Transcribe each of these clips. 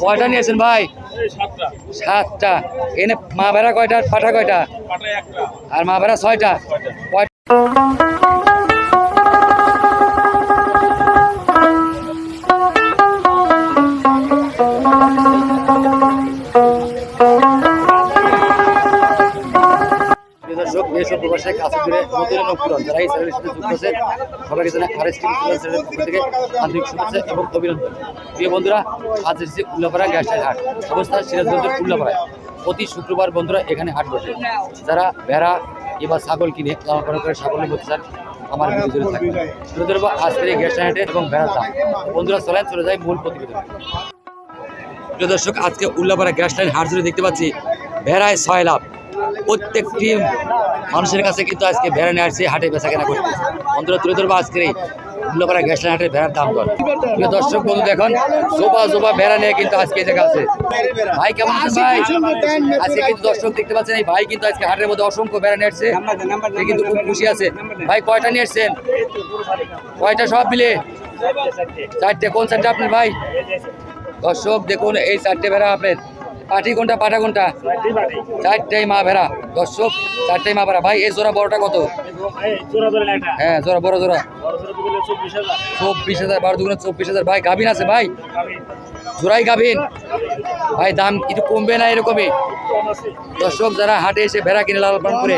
কয়টা নিয়েছেন ভাই? সাতটা। এনে মা ভেড়া কয়টা পাঠা কয়টা? আর মা ভেড়া ছয়টা। কয়টা? প্রতি শুক্রবার বন্ধুরা এখানে হাট বসে। যারা ভেড়া এবার ছাগল কিনে করে ছাগল বলতে চান, আমার ভিডিও ধরবো আজকের গ্যাস হাটে এবং ভেড়ার দাম। বন্ধুরা, চলেন, চলে যায় মূল প্রতিবেদন। দর্শক, আজকে উল্লাপাড়া গ্যাস লাইন হাট দেখতে পাচ্ছি ভেড়ায় ছয় লাভ। প্রত্যেকটি মানুষের কাছে কিন্তু আজকে ভেড়া নিয়ে আসছে হাটে বেচা কেনা করতে বন্ধুরা তুলে ধরবো আজকের এই উল্লাপাড়া গ্যাস লাইন হাটের ভেড়ার দাম দর। দর্শক বন্ধু দেখুন জোবা জোবা ভেড়া নিয়ে কিন্তু আজকে এই জায়গা আছে। ভাই কেমন আছেন ভাই? আজকে কিন্তু দর্শক দেখতে পাচ্ছেন এই ভাই কিন্তু আজকে হাটের মধ্যে অসংখ্য ভেড়া নিয়ে আসছে। সে কিন্তু খুব খুশি আছে। ভাই কয়টা নিয়ে এসছেন কয়টা সব মিলে? চারটে। কোন চারটে আপনার ভাই? দর্শক দেখুন এই চারটে ভেড়া আপনার। পাটি কোনটা, পাটা কোনটা? চারটাই মা ভেড়া। দর্শক, চারটাই মা ভেড়া। ভাই, এই জোড়া বড়টা কত? হ্যাঁ জোড়া, বড় জোড়া। চব্বিশ হাজার, বারো দুগুণে চব্বিশ হাজার। ভাই, গাভিন আছে, ভাই? জোড়াই গাভিন। ভাই, দাম কিছু কমবে না এরকমই? দর্শক, যারা হাটে এসে ভেড়া কিনে লাল করে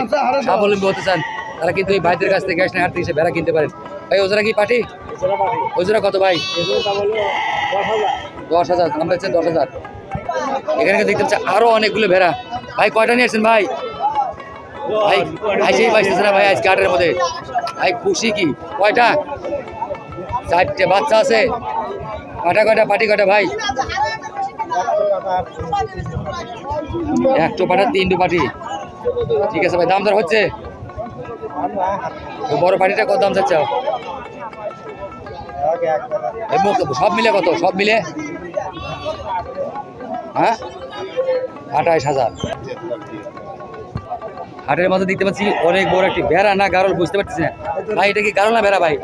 স্বাবলম্বী হতে চান, তারা কিন্তু এই ভাইদের কাছ থেকে গ্যাস হাট থেকে এসে ভেড়া কিনতে পারেন। ভাই, ও জোড়া কি পাটি? ওই জোড়া কত, ভাই? দশ হাজার। দাম দশ হাজার। এখানে দেখতে পাচ্ছি আরও অনেকগুলো ভেড়া। ভাই, কয়টা নিয়ে আসছেন ভাই? ভাই আইসেই পাইতেছে না ভাই আজকে আটের মধ্যে? ভাই, খুশি কি? কয়টা? চারটে বাচ্চা আছে। কয়টা কয়টা? পাটি কয়টা ভাই? একটু পাটা তিনটু পাটি ঠিক আছে ভাই, দাম দর হচ্ছে? বড় পাটিটা কত দাম চাচ্ছ? সব মিলে কত? সব মিলে? হ্যাঁ? আঠাইশ হাজার। হাটের মধ্যে দেখতে পাচ্ছি অনেক বড় একটি বেড়া না গারল, বুঝতে পারছি না। ভাই, এটা কি গারল না ভেড়া ভাই?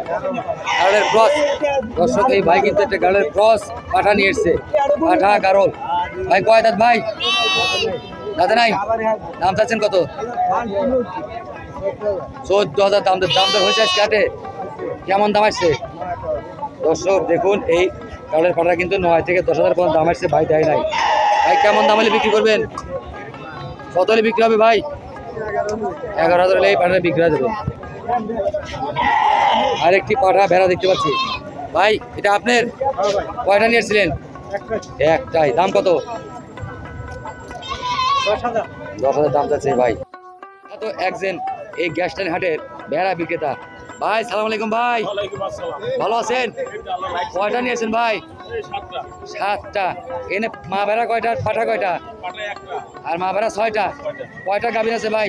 গারলের ক্রস। দর্শক, এই ভাই কিন্তু একটা গারলের ক্রস পাঠা নিয়ে এসছে। পাঠা, গারল। ভাই, কয় দাঁত ভাই? দাদা নাই? দাম চাচ্ছেন কত? চোদ্দ হাজার দাম দাম দর হয়েছে আজকে কেমন দাম আসছে? দর্শক, দেখুন, এই কালের পাটা কিন্তু নয় থেকে দশ হাজার পর্যন্ত দাম আসছে। ভাই, দেয় নাই। ভাই কেমন দাম হলে বিক্রি করবেন? কত হলে বিক্রি হবে ভাই? এগারো হাজার হলে এই পাঠাটা বিক্রি হয়ে যাবে। আর একটি পাঠা ভেড়া দেখতে পাচ্ছি। ভাই এটা আপনার? কয়টা নিয়েছিলেন একটাই। দাম কত? দশ হাজার। দাম যাচ্ছে ভাই। তো একজন এই গ্যাস লাইন হাটের ভেড়া বিক্রেতা। ভাই সালাম আলাইকুম ভাই। ভালো আছেন? কয়টা নিয়েছেন ভাই? সাতটা। এনে মা ভেড়া কয়টা পাঠা কয়টা? আর মা ভেড়া ছয়টা? কয়টা গাভিন আছে ভাই?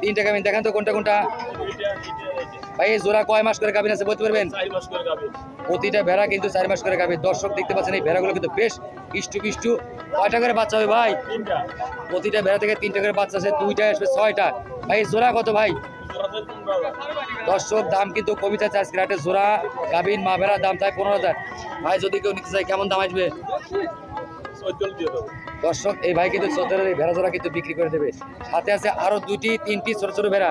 তিনটা। গাভিন। দেখেন তো কোনটা কোনটা? ভাই এই জোড়া কয় মাস করে গাভিন আছে বলতে পারবেন? প্রতিটা ভেড়া কিন্তু চার মাস করে গাভীর দর্শক দেখতে পাচ্ছেন এই ভেড়াগুলো কিন্তু বেশ ইষ্টু পিষ্টু। কয়টা করে বাচ্চা হবে ভাই? প্রতিটা ভেড়া থেকে তিনটা করে বাচ্চা আছে দুইটা আসবে ছয়টা। ভাই জোড়া কত ভাই? দর্শক, দাম কিন্তু কবিতা চাষ আজকে জোড়া গাভিন মা দাম চাই পনেরো হাজার। ভাই, যদি কেউ নিতে চায়, কেমন দাম আসবে? দর্শক, এই ভাই কিন্তু চোদ্দ ভেড়া জোড়া কিন্তু বিক্রি করে দেবে। সাথে আছে আরও দুটি তিনটি ছোট ছোট ভেড়া।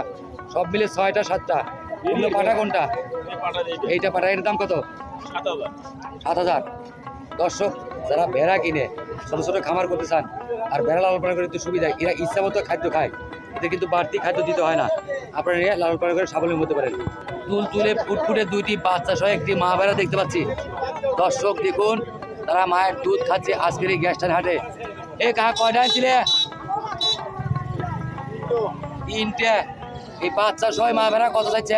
সব মিলে ছয়টা, সাতটা। এগুলো পাঠা কোনটা? এইটা পাঠা, এর দাম কত? সাত হাজার। দর্শক, যারা ভেড়া কিনে, ছোট ছোট খামার করতে চান, আর ভেড়া লালন পালন করে একটু সুবিধা, এরা ইচ্ছা মতো খাদ্য খায়। এতে কিন্তু বাড়তি খাদ্য দিতে হয় না। আপনারা লালন পালন করে স্বাবলম্বী হতে পারেন। তুল তুলে ফুটফুটে দুইটি বাচ্চা সহ একটি মা দেখতে পাচ্ছি। দর্শক দেখুন, তারা মায়ের দুধ খাচ্ছে আজকের এই গ্যাসটার হাটে। এ কাহা কয়টা ছিলে তিনটে। এই বাচ্চা সহ মা ভেড়া কত চাইছে?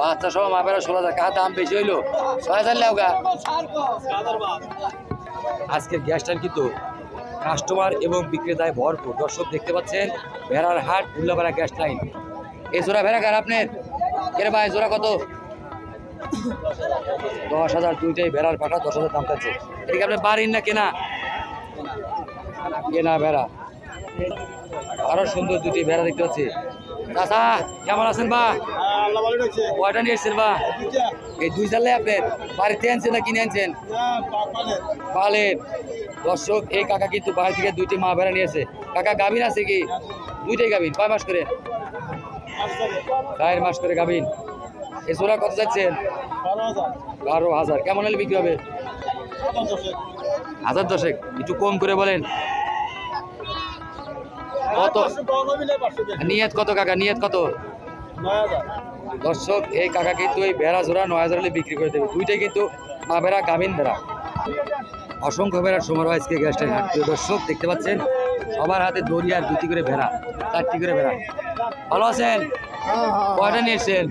বাচ্চা সহ মা ভেড়া ষোলো হাজার। কাহা দাম বেশি হইল। ছয় হাজার লেও গা। আজকের গ্যাসটার কিন্তু কাস্টমার এবং বিক্রেতায় ভরপুর। দর্শক দেখতে পাচ্ছেন ভেড়ার হাট উল্লাপাড়া গ্যাস লাইন। এই জোড়া ভেড়া কার আপনার? এর ভাই জোড়া কত? দশ হাজার দুইটাই ভেড়ার পাঠা দশ হাজার দাম পাচ্ছে এদিকে আপনার বাড়ির না কেনা? কেনা ভেড়া। আরও সুন্দর দুটি ভেড়া দেখতে পাচ্ছি। চাচা কেমন আছেন বা? কয়টা নিয়ে এসছেন বা? এই দুই চালে আপনার বাড়িতে আনছেন না কিনে আনছেন? পালেন দর্শক, এই কাকা কিন্তু বাড়ি থেকে দুইটি মা বেড়া নিয়েছে কাকা গাভিন আছে কি? দুইটাই গাভিন কয় মাস করে? চার মাস করে গাভিন এ সোরা কত যাচ্ছেন? বারো হাজার। কেমন হলে বিক্রি হবে? হাজার দশেক। একটু কম করে বলেন। কত? নিয়ত কত কাকা? নিয়ত কত? দর্শক এই কাকা কিন্তু এই ভেড়া জোড়া নয় হাজার বিক্রি করে দেবে। দুইটাই কিন্তু মা ভেড়া গাভিন ভেড়া। অসংখ্য ভেড়ার সমারোহ আজকে গ্যাসটাই হাট। দর্শক দেখতে পাচ্ছেন সবার হাতে দড়ি আর দুটি করে ভেড়া চারটি করে ভেড়া। ভালো আছেন? কয়টা নিয়েছেন